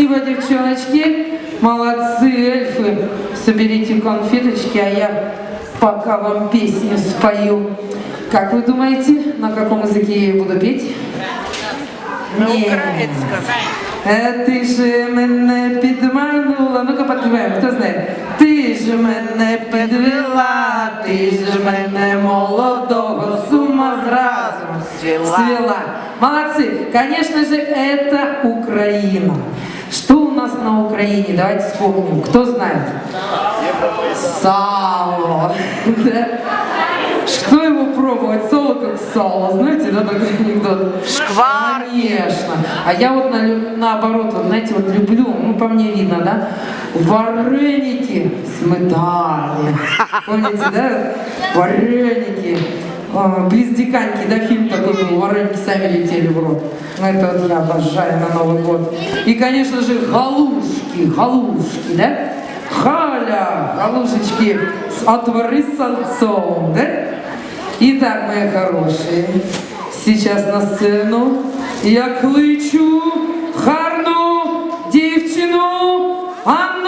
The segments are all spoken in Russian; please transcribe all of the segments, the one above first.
Спасибо, девчоночки. Молодцы, эльфы. Соберите конфеточки, а я пока вам песню спою. Как вы думаете, на каком языке я ее буду петь? На Не. украинском. Е, Ти ж мене підманула. Ну-ка подпіваємо, хто знає? Ти ж мене підвела, ти ж мене молодого з ума зразу Свела. свела. Молодцы. Конечно же, это Украина. Что у нас на Украине? Давайте вспомним. Кто знает? Сало. Что его пробовать? Сало как сало. Знаете, да, такой анекдот? Шкварки. Конечно. А я вот на, наоборот, вот, знаете, вот люблю, ну, по мне видно, да? Вареники в сметане. Помните, да? Вареники. А, Близ Диканьки, да, фильм такой был, вареники сами летели в рот. Ну, это вот я обожаю на Новый год. И, конечно же, галушки, галушки, да? Халя, галушечки с отвары с сальцом, да? Итак, мои хорошие, сейчас на сцену я кличу гарну дівчину Анну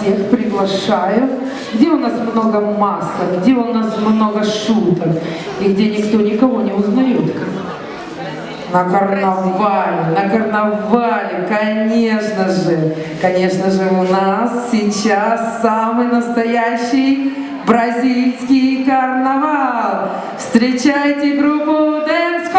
всех приглашаю, где у нас много масок, где у нас много шуток? И где никто никого не узнает. На карнавале, на карнавале, конечно же, конечно же, у нас сейчас самый настоящий бразильский карнавал. Встречайте группу Dance